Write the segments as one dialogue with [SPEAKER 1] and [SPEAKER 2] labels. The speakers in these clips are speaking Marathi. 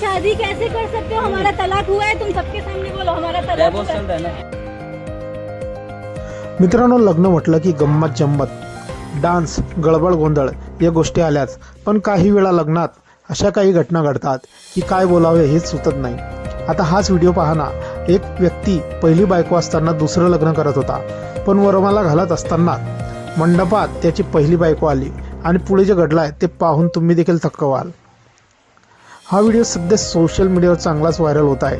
[SPEAKER 1] शादी कैसे कर सकते हो? हमारा तलाक हुआ है तुम सबके सामने बोलो हमारा तलाक हुआ है।
[SPEAKER 2] मित्रांनो लग्न म्हटलं की गंमत जम्मत डान्स गडबड गोंधळ या गोष्टी आल्याच. पण काही वेळा लग्नात अशा काही घटना घडतात की काय बोलावे हेच सुचत नाही. आता हाच व्हिडिओ पाहना एक व्यक्ती पहिली बायको असताना दुसरं लग्न करत होता. पण वरमाला घालत असताना मंडपात त्याची पहिली बायको आली. आणि पुढे जे घडलं आहे ते पाहून तुम्ही देखील थक्क व्हाल. हा व्हिडिओ सध्या सोशल मीडियावर चांगलाच व्हायरल होत आहे.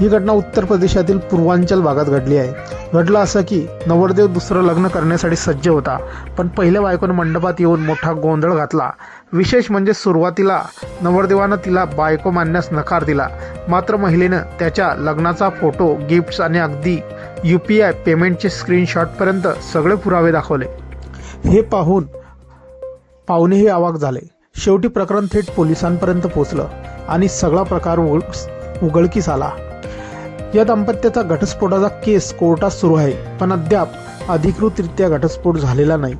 [SPEAKER 2] ही घटना उत्तर प्रदेशातील पूर्वांचल भागात घडली आहे. घडलं असं की नवरदेव दुसरं लग्न करण्यासाठी सज्ज होता पण पहिल्या बायकोनं मंडपात येऊन मोठा गोंधळ घातला. विशेष म्हणजे सुरुवातीला नवरदेवानं तिला बायको मानण्यास नकार दिला. मात्र महिलेनं त्याच्या लग्नाचा फोटो गिफ्ट्स आणि अगदी यू पी आय पेमेंटचे स्क्रीनशॉटपर्यंत सगळे पुरावे दाखवले. हे पाहून पाहुणेही अवाक झाले. शेवटी प्रकरण थेट पोलिसांपर्यंत पोचलं आणि सगळा प्रकार उघड उघडकीस आला. या दाम्पत्याचा घटस्फोटाचा केस कोर्टात सुरू आहे पण अद्याप अधिकृतरित्या घटस्फोट झालेला नाही.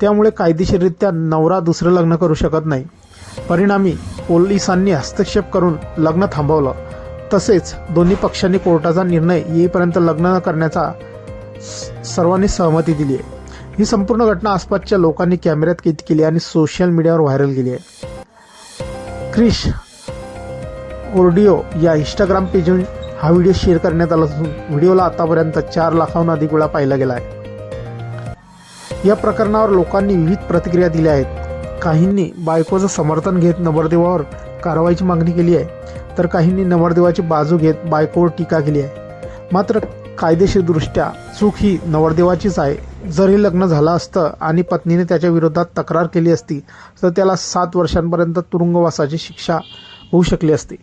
[SPEAKER 2] त्यामुळे कायदेशीररित्या नवरा दुसरं लग्न करू शकत नाही. परिणामी पोलिसांनी हस्तक्षेप करून लग्न थांबवलं. तसेच दोन्ही पक्षांनी कोर्टाचा निर्णय येईपर्यंत लग्न न करण्याचा स- सर्वांनी सहमती दिली आहे ही संपूर्ण घटना आसपासच्या लोकांनी कॅमेऱ्यात कैद केली आणि सोशल मीडियावर व्हायरल केली आहे. क्रिश ओर्डिओ या इंस्टाग्राम पेजवर हा व्हिडिओ शेअर करण्यात आला असून व्हिडिओला आतापर्यंत चार लाखाहून अधिक वेळा पाहिला गेला आहे. या प्रकरणावर लोकांनी विविध प्रतिक्रिया दिल्या आहेत. काहींनी बायकोचं समर्थन घेत नवरदेवावर कारवाईची मागणी केली आहे तर काहींनी नवरदेवाची बाजू घेत बायकोवर टीका केली आहे. मात्र कायदेशीरदृष्ट्या चूक ही नवरदेवाचीच आहे. जर हे लग्न झालं असतं आणि पत्नीने त्याच्या विरोधात तक्रार केली असती तर त्याला सात वर्षांपर्यंत तुरुंगवासाची शिक्षा होऊ शकली असती.